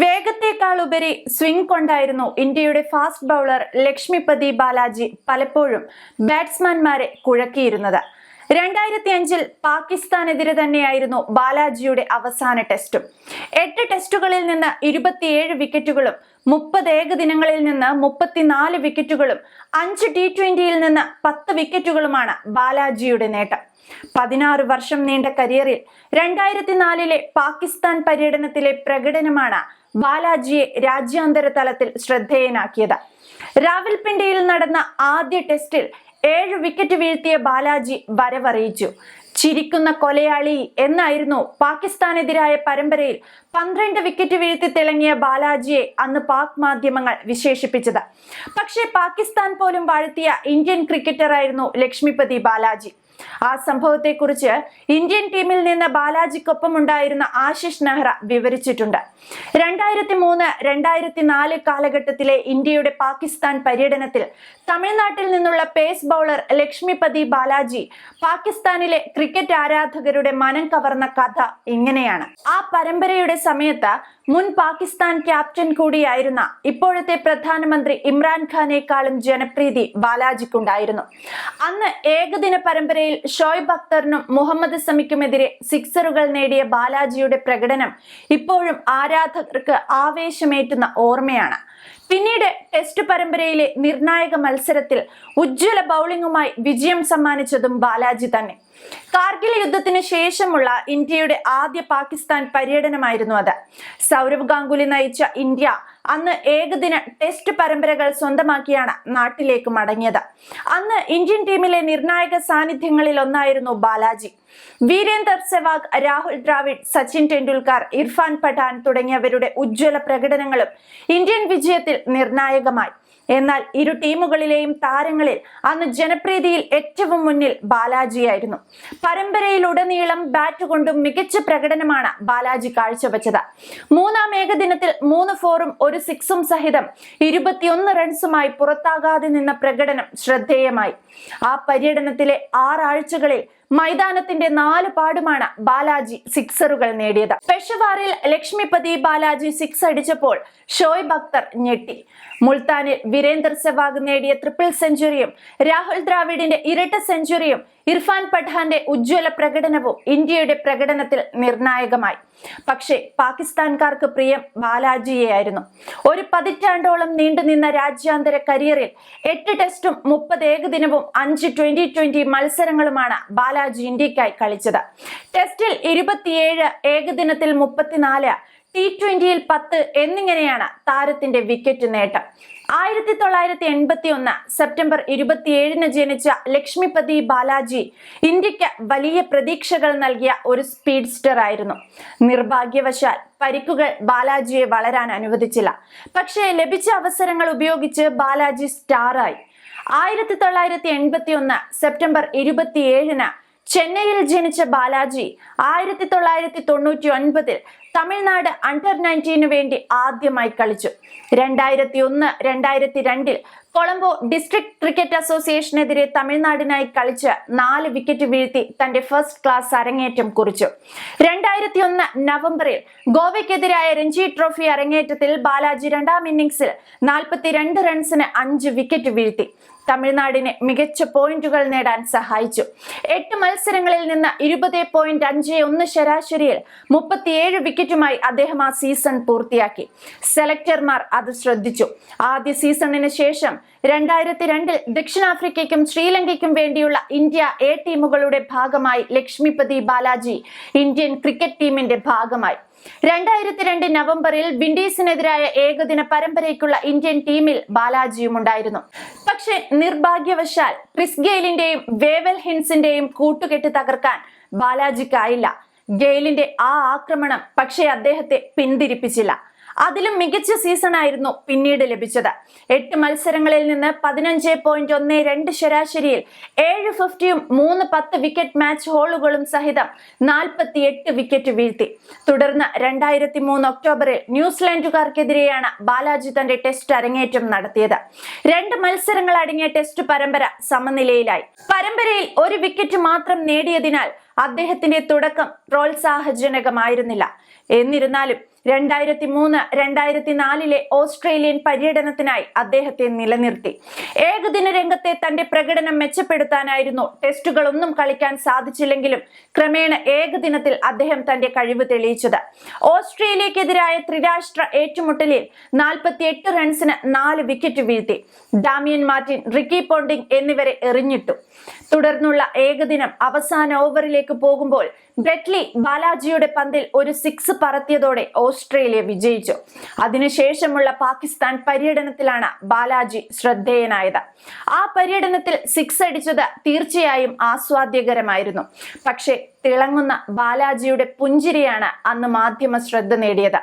വേഗത്തെക്കാൾ ഉപരി സ്വിംഗ് കൊണ്ടായിരുന്നു ഇന്ത്യയുടെ ഫാസ്റ്റ് ബൗളർ ലക്ഷ്മിപതി ബാലാജി പലപ്പോഴും ബാറ്റ്സ്മാൻമാരെ കുഴക്കിയിരുന്നത്. രണ്ടായിരത്തി അഞ്ചിൽ പാകിസ്ഥാനെതിരെ തന്നെയായിരുന്നു ബാലാജിയുടെ അവസാന ടെസ്റ്റും എട്ട് ടെസ്റ്റുകളിൽ നിന്ന് ഇരുപത്തിയേഴ് വിക്കറ്റുകളും മുപ്പത് ഏകദിനങ്ങളിൽ നിന്ന് മുപ്പത്തിനാല് വിക്കറ്റുകളും അഞ്ച് ടി ട്വന്റിയിൽ നിന്ന് പത്ത് വിക്കറ്റുകളുമാണ് ബാലാജിയുടെ നേട്ടം. പതിനാറ് വർഷം നീണ്ട കരിയറിൽ രണ്ടായിരത്തി നാലിലെ പാകിസ്ഥാൻ പര്യടനത്തിലെ പ്രകടനമാണ് ബാലാജിയെ രാജ്യാന്തര തലത്തിൽ ശ്രദ്ധേയനാക്കിയത്. രാവൽപിണ്ടിയിൽ നടന്ന ആദ്യ ടെസ്റ്റിൽ ഏഴ് വിക്കറ്റ് വീഴ്ത്തിയ ബാലാജി വരവറിയിച്ചു. ചിരിക്കുന്ന കൊലയാളി എന്നായിരുന്നു പാകിസ്ഥാനെതിരായ പരമ്പരയിൽ പന്ത്രണ്ട് വിക്കറ്റ് വീഴ്ത്തി തിളങ്ങിയ ബാലാജിയെ അന്ന് പാക് മാധ്യമങ്ങൾ വിശേഷിപ്പിച്ചത്. പക്ഷേ പാകിസ്ഥാൻ പോലും വാഴ്ത്തിയ ഇന്ത്യൻ ക്രിക്കറ്ററായിരുന്നു ലക്ഷ്മിപതി ബാലാജി. ആ സംഭവത്തെ കുറിച്ച് ഇന്ത്യൻ ടീമിൽ നിന്ന് ബാലാജിക്കൊപ്പം ഉണ്ടായിരുന്ന ആശിഷ് നെഹ്റ വിവരിച്ചിട്ടുണ്ട്. രണ്ടായിരത്തി മൂന്ന് രണ്ടായിരത്തി നാല് കാലഘട്ടത്തിലെ ഇന്ത്യയുടെ പാകിസ്ഥാൻ പര്യടനത്തിൽ തമിഴ്നാട്ടിൽ നിന്നുള്ള പേസ് ബൗളർ ലക്ഷ്മിപതി ബാലാജി പാകിസ്ഥാനിലെ ക്രിക്കറ്റ് ആരാധകരുടെ മനം കവർന്ന കഥ ഇങ്ങനെയാണ്. ആ പരമ്പരയുടെ സമയത്ത് മുൻ പാകിസ്ഥാൻ ക്യാപ്റ്റൻ കൂടിയായിരുന്ന ഇപ്പോഴത്തെ പ്രധാനമന്ത്രി ഇമ്രാൻഖാനേക്കാളും ജനപ്രീതി ബാലാജിക്കുണ്ടായിരുന്നു. അന്ന് ഏകദിന പരമ്പരയിൽ ഷോയ്ബ് അക്തറിനും മുഹമ്മദ് സമിക്കുമെതിരെ സിക്സറുകൾ നേടിയ ബാലാജിയുടെ പ്രകടനം ഇപ്പോഴും ആരാധകർക്ക് ആവേശമേറ്റുന്ന ഓർമ്മയാണ്. പിന്നീട് ടെസ്റ്റ് പരമ്പരയിലെ നിർണായക മത്സരത്തിൽ ഉജ്ജ്വല ബൗളിംഗുമായി വിജയം സമ്മാനിച്ചതും ബാലാജി തന്നെ. കാർഗിൽ യുദ്ധത്തിന് ശേഷമുള്ള ഇന്ത്യയുടെ ആദ്യ പാകിസ്ഥാൻ പര്യടനമായിരുന്നു അത്. സൗരവ് ഗാംഗുലി നയിച്ച ഇന്ത്യ അന്ന് ഏകദിന ടെസ്റ്റ് പരമ്പരകൾ സ്വന്തമാക്കിയാണ് നാട്ടിലേക്ക് മടങ്ങിയത്. അന്ന് ഇന്ത്യൻ ടീമിലെ നിർണായക സാന്നിധ്യങ്ങളിൽ ഒന്നായിരുന്നു ബാലാജി. വീരേന്ദർ സെവാഗ് രാഹുൽ ദ്രാവിഡ് സച്ചിൻ ടെണ്ടുൽക്കർ ഇർഫാൻ പഠാൻ തുടങ്ങിയവരുടെ ഉജ്ജ്വല പ്രകടനങ്ങളും ഇന്ത്യൻ വിജയത്തിൽ നിർണായകമായി. എന്നാൽ ഇരു ടീമുകളിലെയും താരങ്ങളിൽ അന്ന് ജനപ്രീതിയിൽ ഏറ്റവും മുന്നിൽ ബാലാജിയായിരുന്നു. പരമ്പരയിലുടനീളം ബാറ്റ് കൊണ്ടും മികച്ച പ്രകടനമാണ് ബാലാജി കാഴ്ചവെച്ചത്. മൂന്നാം ഏകദിനത്തിൽ മൂന്ന് ഫോറും ഒരു സിക്സും സഹിതം ഇരുപത്തിയൊന്ന് റൺസുമായി പുറത്താകാതെ നിന്ന പ്രകടനം ശ്രദ്ധേയമായി. ആ പര്യടനത്തിലെ ആറാഴ്ചകളിൽ മൈതാനത്തിന്റെ നാല് പാടുമാണ് ബാലാജി സിക്സറുകൾ നേടിയത്. പെഷവാറിൽ ലക്ഷ്മിപതി ബാലാജി സിക്സ് അടിച്ചപ്പോൾ ഷോയ്ബ് അക്തർ ഞെട്ടി. മുൾത്താനിൽ വീരേന്ദർ സെവാഗ് നേടിയ ട്രിപ്പിൾ സെഞ്ചുറിയും രാഹുൽ ദ്രാവിഡിന്റെ ഇരട്ട സെഞ്ചുറിയും ഇർഫാൻ പഠാന്റെ ഉജ്ജ്വല പ്രകടനവും ഇന്ത്യയുടെ പ്രകടനത്തിൽ നിർണായകമായി. പക്ഷേ പാകിസ്ഥാൻകാർക്ക് പ്രിയം ബാലാജിയെയായിരുന്നു. ഒരു പതിറ്റാണ്ടോളം നീണ്ടുനിന്ന രാജ്യാന്തര കരിയറിൽ എട്ട് ടെസ്റ്റും മുപ്പത് ഏകദിനവും അഞ്ച് ട്വന്റി ട്വന്റി മത്സരങ്ങളുമാണ് ബാലാജി ഇന്ത്യക്കായി കളിച്ചത്. ടെസ്റ്റിൽ ഇരുപത്തിയേഴ് ഏകദിനത്തിൽ മുപ്പത്തിനാല് ടി ട്വന്റിയിൽ പത്ത് എന്നിങ്ങനെയാണ് താരത്തിന്റെ വിക്കറ്റ് നേട്ടം. ആയിരത്തി തൊള്ളായിരത്തി എൺപത്തി ഒന്ന് സെപ്റ്റംബർ ഇരുപത്തിയേഴിന് ജനിച്ച ലക്ഷ്മിപതി ബാലാജി ഇന്ത്യയ്ക്ക് വലിയ പ്രതീക്ഷകൾ നൽകിയ ഒരു സ്പീഡ്സ്റ്റർ ആയിരുന്നു. നിർഭാഗ്യവശാൽ പരിക്കുകൾ ബാലാജിയെ വളരാൻ അനുവദിച്ചില്ല. പക്ഷേ ലഭിച്ച അവസരങ്ങൾ ഉപയോഗിച്ച് ബാലാജി സ്റ്റാറായി ആയിരത്തി തൊള്ളായിരത്തി എൺപത്തി ഒന്ന് സെപ്റ്റംബർ ഇരുപത്തിയേഴിന് ചെന്നൈയിൽ ജനിച്ച ബാലാജി ആയിരത്തി തൊള്ളായിരത്തി തൊണ്ണൂറ്റി ഒൻപതിൽ തമിഴ്നാട് അണ്ടർ നയന്റീനു വേണ്ടി ആദ്യമായി കളിച്ചു. രണ്ടായിരത്തി ഒന്ന് രണ്ടായിരത്തി രണ്ടിൽ കൊളംബോ ഡിസ്ട്രിക്ട് ക്രിക്കറ്റ് അസോസിയേഷനെതിരെ തമിഴ്നാടിനായി കളിച്ച് നാല് വിക്കറ്റ് വീഴ്ത്തി തന്റെ ഫസ്റ്റ് ക്ലാസ് അരങ്ങേറ്റം കുറിച്ചു. രണ്ടായിരത്തി ഒന്ന് നവംബറിൽ ഗോവയ്ക്കെതിരായ രഞ്ജി ട്രോഫി അരങ്ങേറ്റത്തിൽ ബാലാജി രണ്ടാം ഇന്നിംഗ്സിൽ നാൽപ്പത്തിരണ്ട് റൺസിന് അഞ്ച് വിക്കറ്റ് വീഴ്ത്തി. തമിഴ്നാടിന് മികച്ച പോയിന്റുകൾ നേടാൻ സഹായിച്ചു. എട്ട് മത്സരങ്ങളിൽ നിന്ന് ഇരുപത് പോയിന്റ് അഞ്ച് ഒന്ന് ശരാശരിയിൽ മുപ്പത്തിയേഴ് വിക്കറ്റുമായി അദ്ദേഹം ആ സീസൺ പൂർത്തിയാക്കി. സെലക്ടർമാർ അത് ശ്രദ്ധിച്ചു. ആദ്യ സീസണിന് ശേഷം രണ്ടായിരത്തി രണ്ടിൽ ദക്ഷിണാഫ്രിക്കയ്ക്കും ശ്രീലങ്കയ്ക്കും വേണ്ടിയുള്ള ഇന്ത്യ എ ടീമുകളുടെ ഭാഗമായി ലക്ഷ്മിപതി ബാലാജി ഇന്ത്യൻ ക്രിക്കറ്റ് ടീമിന്റെ ഭാഗമായി. രണ്ടായിരത്തി രണ്ട് നവംബറിൽ വിൻഡീസിനെതിരായ ഏകദിന പരമ്പരയ്ക്കുള്ള ഇന്ത്യൻ ടീമിൽ ബാലാജിയും ഉണ്ടായിരുന്നു പക്ഷെ നിർഭാഗ്യവശാൽ ക്രിസ് ഗെയിലിന്റെയും വേവൽ ഹിൻസിന്റെയും കൂട്ടുകെട്ട് തകർക്കാൻ ബാലാജിക്കായില്ല. ഗെയിലിന്റെ ആ ആക്രമണം പക്ഷേ അദ്ദേഹത്തെ പിന്തിരിപ്പിച്ചില്ല. അതിലും മികച്ച സീസൺ ആയിരുന്നു പിന്നീട് ലഭിച്ചത്. എട്ട് മത്സരങ്ങളിൽ നിന്ന് പതിനഞ്ച് പോയിന്റ് ഒന്ന് രണ്ട് ശരാശരിയിൽ ഏഴ് ഫിഫ്റ്റിയും മൂന്ന് പത്ത് വിക്കറ്റ് മാച്ച് ഹോളുകളും സഹിതം നാൽപ്പത്തി എട്ട് വിക്കറ്റ് വീഴ്ത്തി. തുടർന്ന് രണ്ടായിരത്തി മൂന്ന് ഒക്ടോബറിൽ ന്യൂസിലാൻഡുകാർക്കെതിരെയാണ് ബാലാജി തന്റെ ടെസ്റ്റ് അരങ്ങേറ്റം നടത്തിയത്. രണ്ട് മത്സരങ്ങൾ അടങ്ങിയ ടെസ്റ്റ് പരമ്പര സമനിലയിലായി. പരമ്പരയിൽ ഒരു വിക്കറ്റ് മാത്രം നേടിയതിനാൽ അദ്ദേഹത്തിന്റെ തുടക്കം പ്രോത്സാഹജനകമായിരുന്നില്ല. എന്നിരുന്നാലും രണ്ടായിരത്തി മൂന്ന് രണ്ടായിരത്തി നാലിലെ ഓസ്ട്രേലിയൻ പര്യടനത്തിനായി അദ്ദേഹത്തെ നിലനിർത്തി. ഏകദിന രംഗത്തെ തന്റെ പ്രകടനം മെച്ചപ്പെടുത്താനായിരുന്നു. ടെസ്റ്റുകളൊന്നും കളിക്കാൻ സാധിച്ചില്ലെങ്കിലും ക്രമേണ ഏകദിനത്തിൽ അദ്ദേഹം തന്റെ കഴിവ് തെളിയിച്ചത്. ഓസ്ട്രേലിയക്കെതിരായ ത്രിരാഷ്ട്ര ഏറ്റുമുട്ടലിൽ നാൽപ്പത്തിയെട്ട് റൺസിന് നാല് വിക്കറ്റ് വീഴ്ത്തി. ഡാമിയൻ മാർട്ടിൻ റിക്കി പോണ്ടിംഗ് എന്നിവരെ എറിഞ്ഞിട്ടു. തുടർന്നുള്ള ഏകദിനം അവസാന ഓവറിലേക്ക് പോകുമ്പോൾ ബ്രെറ്റ്ലി ബാലാജിയുടെ പന്തിൽ ഒരു സിക്സ് പറത്തിയതോടെ ഓസ്ട്രേലിയ വിജയിച്ചു. അതിനുശേഷമുള്ള പാകിസ്ഥാൻ പര്യടനത്തിലാണ് ബാലാജി ശ്രദ്ധേയനായത്. ആ പര്യടനത്തിൽ സിക്സ് അടിച്ചത് തീർച്ചയായും ആസ്വാദ്യകരമായിരുന്നു. പക്ഷേ തിളങ്ങുന്ന ബാലാജിയുടെ പുഞ്ചിരിയാണ് അന്ന് മാധ്യമ ശ്രദ്ധ നേടിയത്.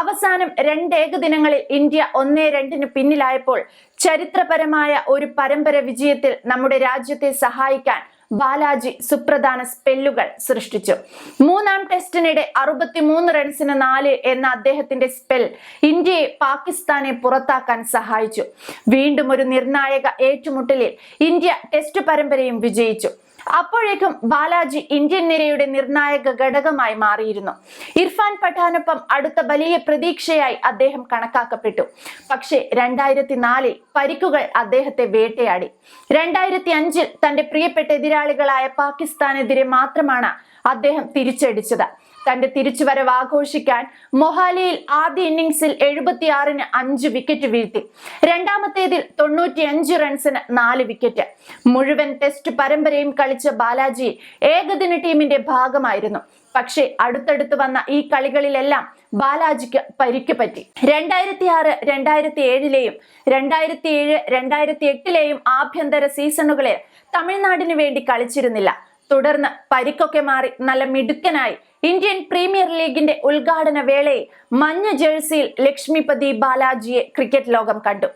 അവസാനം രണ്ട് ഏകദിനങ്ങളിൽ ഇന്ത്യ ഒന്നേ രണ്ടിന് പിന്നിലായപ്പോൾ ചരിത്രപരമായ ഒരു പരമ്പര വിജയത്തിൽ നമ്മുടെ രാജ്യത്തെ സഹായിക്കാൻ ബാലാജി സുപ്രധാന സ്പെല്ലുകൾ സൃഷ്ടിച്ചു. മൂന്നാം ടെസ്റ്റിനിടെ അറുപത്തിമൂന്ന് റൺസിന് നാല് എന്ന അദ്ദേഹത്തിന്റെ സ്പെൽ ഇന്ത്യയെ പാകിസ്ഥാനെ പുറത്താക്കാൻ സഹായിച്ചു. വീണ്ടും ഒരു നിർണായക ഏറ്റുമുട്ടലിൽ ഇന്ത്യ ടെസ്റ്റ് പരമ്പരയും വിജയിച്ചു. അപ്പോഴേക്കും ബാലാജി ഇന്ത്യൻ നിരയുടെ നിർണായക ഘടകമായി മാറിയിരുന്നു. ഇർഫാൻ പഠാനൊപ്പം അടുത്ത വലിയ പ്രതീക്ഷയായി അദ്ദേഹം കണക്കാക്കപ്പെട്ടു. പക്ഷേ രണ്ടായിരത്തി നാലിൽ പരിക്കുകൾ അദ്ദേഹത്തെ വേട്ടയാടി. രണ്ടായിരത്തി അഞ്ചിൽ തന്റെ പ്രിയപ്പെട്ട എതിരാളികളായ പാകിസ്ഥാനെതിരെ മാത്രമാണ് അദ്ദേഹം തിരിച്ചടിച്ചത്. തന്റെ തിരിച്ചുവരവ് ആഘോഷിക്കാൻ മൊഹാലിയിൽ ആദ്യ ഇന്നിംഗ്സിൽ എഴുപത്തിയാറിന് അഞ്ച് വിക്കറ്റ് വീഴ്ത്തി. രണ്ടാമത്തേതിൽ തൊണ്ണൂറ്റിയഞ്ച് റൺസിന് നാല് വിക്കറ്റ് മുഴുവൻ ടെസ്റ്റ് പരമ്പരയും കളിച്ച ബാലാജി ഏകദിന ടീമിന്റെ ഭാഗമായിരുന്നു. പക്ഷേ അടുത്തടുത്ത് വന്ന ഈ കളികളിലെല്ലാം ബാലാജിക്ക് പരിക്ക് പറ്റി. രണ്ടായിരത്തി ആറ് രണ്ടായിരത്തി ഏഴിലെയും രണ്ടായിരത്തി ഏഴ് രണ്ടായിരത്തി എട്ടിലെയും ആഭ്യന്തര സീസണുകളിൽ തമിഴ്നാടിന് വേണ്ടി കളിച്ചിരുന്നില്ല. തുടർന്ന് പരിക്കൊക്കെ മാറി നല്ല മിടുക്കനായി ഇന്ത്യൻ പ്രീമിയർ ലീഗിന്റെ ഉദ്ഘാടന വേളയിൽ മഞ്ഞ ജേഴ്സിയിൽ ലക്ഷ്മിപതി ബാലാജിയെ ക്രിക്കറ്റ് ലോകം കണ്ടു.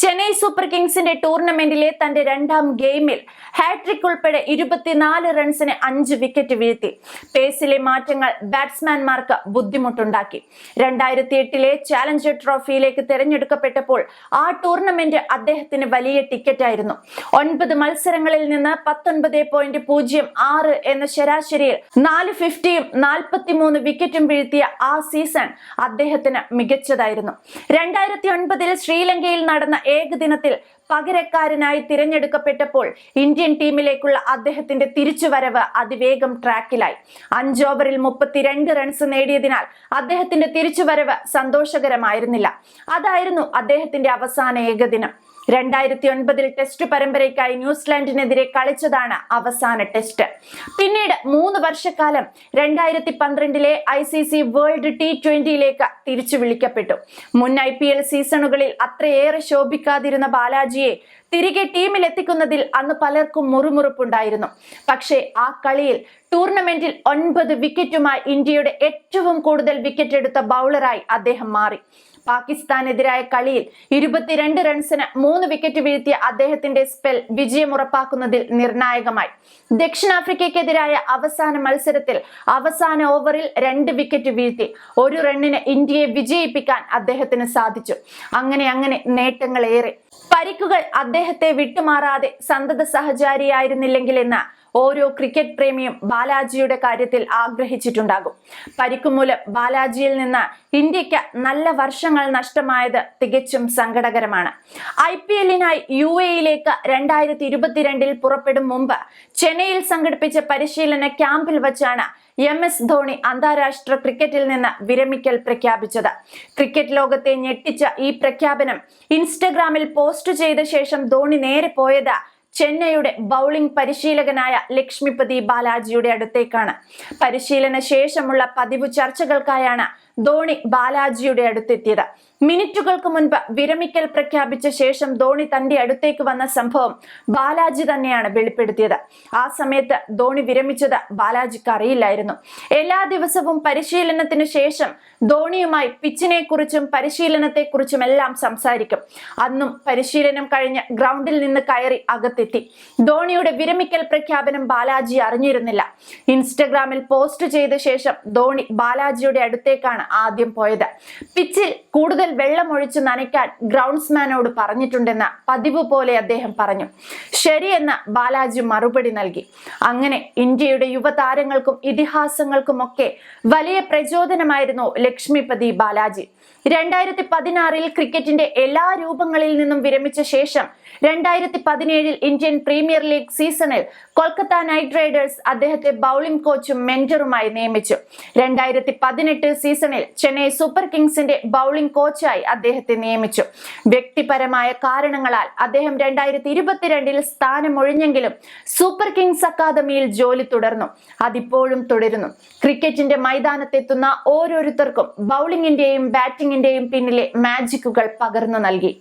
ചെന്നൈ സൂപ്പർ കിങ്സിന്റെ ടൂർണമെന്റിലെ തന്റെ രണ്ടാം ഗെയിമിൽ ഹാട്രിക് ഉൾപ്പെടെ ഇരുപത്തിനാല് റൺസിന് അഞ്ച് വിക്കറ്റ് വീഴ്ത്തി. പേസിലെ മാറ്റങ്ങൾ ബാറ്റ്സ്മാൻമാർക്ക് ബുദ്ധിമുട്ടുണ്ടാക്കി. രണ്ടായിരത്തി എട്ടിലെ ചാലഞ്ചർ ട്രോഫിയിലേക്ക് തിരഞ്ഞെടുക്കപ്പെട്ടപ്പോൾ ആ ടൂർണമെന്റ് അദ്ദേഹത്തിന് വലിയ ടിക്കറ്റായിരുന്നു. ഒൻപത് മത്സരങ്ങളിൽ നിന്ന് പത്തൊൻപത് പോയിന്റ് പൂജ്യം ആറ് എന്ന ശരാശരിയിൽ നാല് ഫിഫ്റ്റിയും നാൽപ്പത്തിമൂന്ന് വിക്കറ്റും വീഴ്ത്തിയ ആ സീസൺ അദ്ദേഹത്തിന് മികച്ചതായിരുന്നു. രണ്ടായിരത്തി ഒൻപതിൽ ശ്രീലങ്കയിൽ നടന്ന ഏകദിനത്തിൽ പകരക്കാരനായി തിരഞ്ഞെടുക്കപ്പെട്ടപ്പോൾ ഇന്ത്യൻ ടീമിലേക്കുള്ള അദ്ദേഹത്തിന്റെ തിരിച്ചുവരവ് അതിവേഗം ട്രാക്കിലായി. അഞ്ച് ഓവറിൽ മുപ്പത്തിരണ്ട് റൺസ് നേടിയതിനാൽ അദ്ദേഹത്തിന്റെ തിരിച്ചുവരവ് സന്തോഷകരമായിരുന്നില്ല. അതായിരുന്നു അദ്ദേഹത്തിന്റെ അവസാന ഏകദിനം. രണ്ടായിരത്തി ഒൻപതിൽ ടെസ്റ്റ് പരമ്പരയ്ക്കായി ന്യൂസിലാൻഡിനെതിരെ കളിച്ചതാണ് അവസാന ടെസ്റ്റ് പിന്നീട് മൂന്ന് വർഷക്കാലം രണ്ടായിരത്തി പന്ത്രണ്ടിലെ I C C world T ട്വന്റിയിലേക്ക് തിരിച്ചു വിളിക്കപ്പെട്ടു. മുൻ ഐ പി എൽ സീസണുകളിൽ അത്രയേറെ ശോഭിക്കാതിരുന്ന ബാലാജിയെ തിരികെ ടീമിൽ എത്തിക്കുന്നതിൽ അന്ന് പലർക്കും മുറുമുറുപ്പുണ്ടായിരുന്നു. പക്ഷേ ആ കളിയിൽ ടൂർണമെന്റിൽ ഒൻപത് വിക്കറ്റുമായി ഇന്ത്യയുടെ ഏറ്റവും കൂടുതൽ വിക്കറ്റ് എടുത്ത ബൗളറായി അദ്ദേഹം മാറി. പാകിസ്ഥാനെതിരായ കളിയിൽ ഇരുപത്തിരണ്ട് റൺസിന് മൂന്ന് വിക്കറ്റ് വീഴ്ത്തിയ അദ്ദേഹത്തിന്റെ സ്പെൽ വിജയം ഉറപ്പാക്കുന്നതിൽ നിർണായകമായി. ദക്ഷിണാഫ്രിക്കയ്ക്കെതിരായ അവസാന മത്സരത്തിൽ അവസാന ഓവറിൽ രണ്ട് വിക്കറ്റ് വീഴ്ത്തി ഒരു റണ്ണിന് ഇന്ത്യയെ വിജയിപ്പിക്കാൻ അദ്ദേഹത്തിന് സാധിച്ചു. അങ്ങനെ അങ്ങനെ നേട്ടങ്ങളേറെ. പരിക്കുകൾ അദ്ദേഹത്തെ വിട്ടുമാറാതെ സന്തത സഹചാരിയായിരുന്നില്ലെങ്കിൽ എന്ന് ഓരോ ക്രിക്കറ്റ് പ്രേമിയും ബാലാജിയുടെ കാര്യത്തിൽ ആഗ്രഹിച്ചിട്ടുണ്ടാകും. പരിക്കുമൂലം ബാലാജിയിൽ നിന്ന് ഇന്ത്യയ്ക്ക് നല്ല വർഷങ്ങൾ നഷ്ടമായത് തികച്ചും സങ്കടകരമാണ്. ഐ പി എല്ലിനായി യു എയിലേക്ക് രണ്ടായിരത്തി ഇരുപത്തിരണ്ടിൽ പുറപ്പെടും മുമ്പ് ചെന്നൈയിൽ സംഘടിപ്പിച്ച പരിശീലന ക്യാമ്പിൽ വച്ചാണ് എം എസ് ധോണി അന്താരാഷ്ട്ര ക്രിക്കറ്റിൽ നിന്ന് വിരമിക്കൽ പ്രഖ്യാപിച്ചത്. ക്രിക്കറ്റ് ലോകത്തെ ഞെട്ടിച്ച ഈ പ്രഖ്യാപനം ഇൻസ്റ്റഗ്രാമിൽ പോസ്റ്റ് ചെയ്ത ശേഷം ധോണി നേരെ പോയത് ചെന്നൈയുടെ ബൗളിംഗ് പരിശീലകനായ ലക്ഷ്മിപതി ബാലാജിയുടെ അടുത്തേക്കാണ്. പരിശീലന ശേഷമുള്ള പതിവ് ചർച്ചകൾക്കായാണ് ധോണി ബാലാജിയുടെ അടുത്തെത്തിയത്. മിനിറ്റുകൾക്ക് മുൻപ് വിരമിക്കൽ പ്രഖ്യാപിച്ച ശേഷം ധോണി തന്റെ അടുത്തേക്ക് വന്ന സംഭവം ബാലാജി തന്നെയാണ് വെളിപ്പെടുത്തിയത്. ആ സമയത്ത് ധോണി വിരമിച്ചത് ബാലാജിക്ക് അറിയില്ലായിരുന്നു. എല്ലാ ദിവസവും പരിശീലനത്തിന് ശേഷം ധോണിയുമായി പിച്ചിനെ കുറിച്ചും പരിശീലനത്തെ കുറിച്ചും എല്ലാം സംസാരിക്കും. അന്നും പരിശീലനം കഴിഞ്ഞ് ഗ്രൗണ്ടിൽ നിന്ന് കയറി അകത്തെത്തി. ധോണിയുടെ വിരമിക്കൽ പ്രഖ്യാപനം ബാലാജി അറിഞ്ഞിരുന്നില്ല. ഇൻസ്റ്റഗ്രാമിൽ പോസ്റ്റ് ചെയ്ത ശേഷം ധോണി ബാലാജിയുടെ അടുത്തേക്കാണ് ആദ്യം പോയത്. പിച്ചിൽ കൂടുതൽ വെള്ളമൊഴിച്ച് നനയ്ക്കാൻ ഗ്രൗണ്ട്സ്മാനോട് പറഞ്ഞിട്ടുണ്ടെന്ന് പതിവ് പോലെ അദ്ദേഹം പറഞ്ഞു. ശരിയെന്ന് ബാലാജി മറുപടി നൽകി. അങ്ങനെ ഇന്ത്യയുടെ യുവതാരങ്ങൾക്കും ഇതിഹാസങ്ങൾക്കുമൊക്കെ വലിയ പ്രചോദനമായിരുന്നു ലക്ഷ്മിപതി ബാലാജി. രണ്ടായിരത്തി പതിനാറിൽ ക്രിക്കറ്റിന്റെ എല്ലാ രൂപങ്ങളിൽ നിന്നും വിരമിച്ച ശേഷം രണ്ടായിരത്തി പതിനേഴിൽ ഇന്ത്യൻ പ്രീമിയർ ലീഗ് സീസണിൽ കൊൽക്കത്ത നൈറ്റ് റൈഡേഴ്സ് അദ്ദേഹത്തെ ബൗളിംഗ് കോച്ചും മെന്ററുമായി നിയമിച്ചു. രണ്ടായിരത്തി പതിനെട്ട് സീസണിൽ ചെന്നൈ സൂപ്പർ കിങ്സിന്റെ ബൗളിംഗ് കോച്ചായി അദ്ദേഹത്തെ നിയമിച്ചു. വ്യക്തിപരമായ കാരണങ്ങളാൽ അദ്ദേഹം രണ്ടായിരത്തി ഇരുപത്തിരണ്ടിൽ സ്ഥാനമൊഴിഞ്ഞെങ്കിലും സൂപ്പർ കിങ്സ് അക്കാദമിയിൽ ജോലി തുടർന്നു. അതിപ്പോഴും തുടരുന്നു. ക്രിക്കറ്റിന്റെ മൈതാനത്തെത്തുന്ന ഓരോരുത്തർക്കും ബൗളിംഗിന്റെയും ബാറ്റിംഗിന്റെയും പിന്നിലെ മാജിക്കുകൾ പകർന്നു നൽകി.